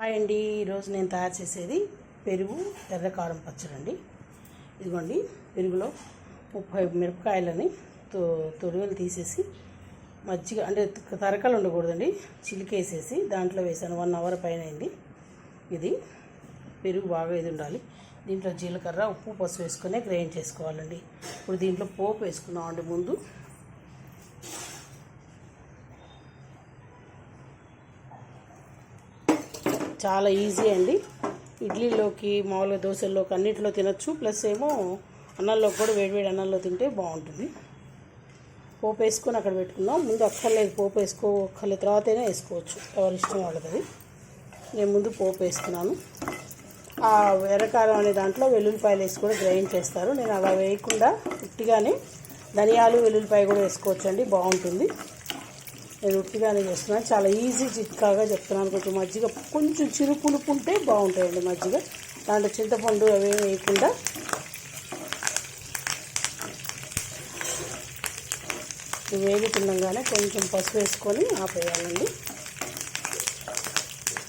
Hi అండి. ఈరోజు నేను తయారు చేసేది పెరుగు ఎర్ర కారం పచ్చడి అండి ఇదిగోండి పెరుగులో ముప్పై మిరపకాయలని తో తొడుగులు తీసేసి మజ్జిగ అంటే తరకలు ఉండకూడదండి. చిలికేసేసి దాంట్లో వేసాను. వన్ అవర్ పైన అయింది. ఇది పెరుగు బాగా ఇది ఉండాలి. దీంట్లో జీలకర్ర ఉప్పు పసుపు వేసుకునే గ్రైండ్ చేసుకోవాలండి. ఇప్పుడు దీంట్లో పోపు వేసుకున్నామండి ముందు. చాలా ఈజీ అండి. ఇడ్లీలోకి మామూలుగా దోశల్లోకి అన్నింటిలో తినచ్చు. ప్లస్ ఏమో అన్నంలో కూడా వేడివేడి అన్నంలో తింటే బాగుంటుంది. పోపు వేసుకొని అక్కడ పెట్టుకుందాం. ముందు అక్కర్లేదు పోపు వేసుకో అక్కర్లేదు తర్వాతనే వేసుకోవచ్చు. ఎవరి ఇష్టం వాళ్ళది. నేను ముందు పోపు వేసుకున్నాను ఆ ఎర్రకారం అనే దాంట్లో వెల్లుల్లిపాయలు వేసి కూడా గ్రైండ్ చేస్తారు. నేను అలా వేయకుండా ఉట్టిగానే ధనియాలు వెల్లుల్లిపాయ కూడా వేసుకోవచ్చు అండి బాగుంటుంది. నేను ఉట్టిగానే చేస్తున్నాను. చాలా ఈజీ చిట్కాగా చెప్తున్నాను. కొంచెం మజ్జిగ కొంచెం చిరు పులుపు ఉంటే బాగుంటాయండి మజ్జిగ. దాంట్లో చింతపండు అవి వేయకుండా. ఇవి వేగుతుండగానే కొంచెం పసుపు వేసుకొని ఆపేయాలండి.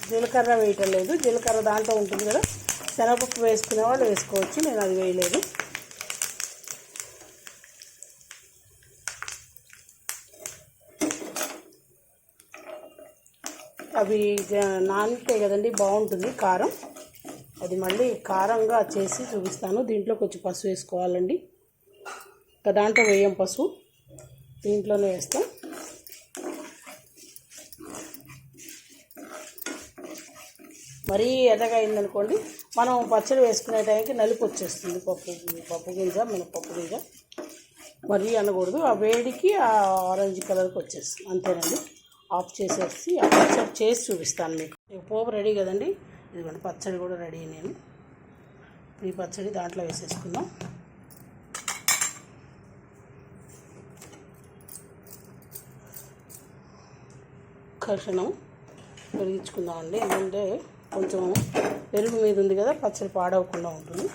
జీలకర్ర వేయటం లేదు. జీలకర్ర దాంట్లో ఉంటుంది కదా. శనగపప్పు వేసుకునే వాళ్ళు వేసుకోవచ్చు. నేను అది వేయలేదు. అవి నానితే కదండి బాగుంటుంది కారం. అది మళ్ళీ కారంగా చేసి చూపిస్తాను. దీంట్లో కొంచెం పసుపు వేసుకోవాలండి. ఇంకా దాంట్లో వేయం పసుపు. దీంట్లోనే వేస్తాం. మరీ ఎర్రగా అయిందనుకోండి మనం పచ్చడి వేసుకునే టైంకి నలుపు వచ్చేస్తుంది. పప్పు పప్పు గింజ మినపప్పు గింజ. మరీ అనకూడదు. ఆ వేడికి ఆ ఆరెంజ్ కలర్కి వచ్చేస్తుంది. అంతేనండి. ఆఫ్ చేసేసి ఆ పచ్చడి చేసి చూపిస్తాను మీకు. పోపు రెడీ కదండి? ఇదిగోండి పచ్చడి కూడా రెడీ నేను. ఈ పచ్చడి దాంట్లో వేసేసుకుందాం. క్షణం పెరిగించుకుందామండి. ఎందుకంటే కొంచెం పెరుగు మీద ఉంది కదా పచ్చడి పాడవకుండా ఉంటుంది.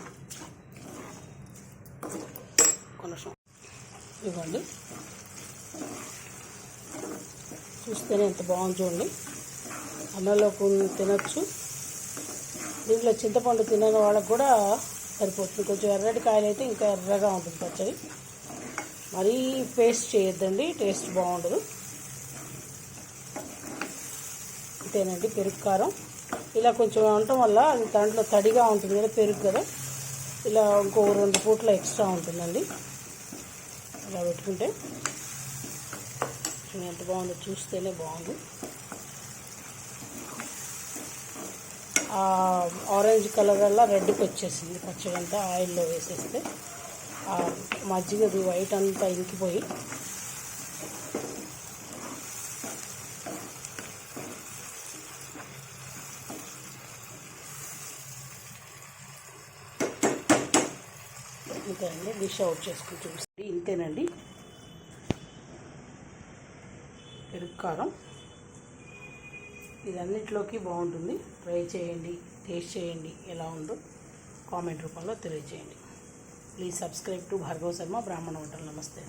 కొంచెం ఇవ్వండి చూస్తేనే ఎంత బాగుంది చూడండి. అన్నంలో కొన్ని తినచ్చు. దీంట్లో చింతపండు తినని వాళ్ళకు కూడా సరిపోతుంది. కొంచెం ఎర్రటి కాయలు అయితే ఇంకా ఎర్రగా ఉంటుంది పచ్చడి. మరీ పేస్ట్ చేయొద్దండి టేస్ట్ బాగుండదు. అంతేనండి పెరుగు కారం. ఇలా కొంచెం ఉండటం వల్ల అది దాంట్లో తడిగా ఉంటుంది కదా పెరుగు కదా. ఇలా ఇంకో రెండు పూట్ల ఎక్స్ట్రా ఉంటుందండి. ఇలా పెట్టుకుంటే. ఎంత బాగుందో చూస్తేనే బాగుంది. ఆ ఆరెంజ్ కలర్ వల్ల రెడ్కి వచ్చేసింది పచ్చడంతా ఆయిల్లో వేసేస్తే. మజ్జిగది వైట్ అంతా ఇంకిపోయి. ఇంతేనండి డిష్ అవుట్ చేసుకుని చూసి ఇంతేనండి. పెరుగు కారం. ఇది బాగుంటుంది. ట్రై చేయండి. టేస్ట్ చేయండి. ఎలా ఉందో కామెంట్ రూపంలో తెలియజేయండి please subscribe to Bhargava Sharma బ్రాహ్మణ వంటలు నమస్తే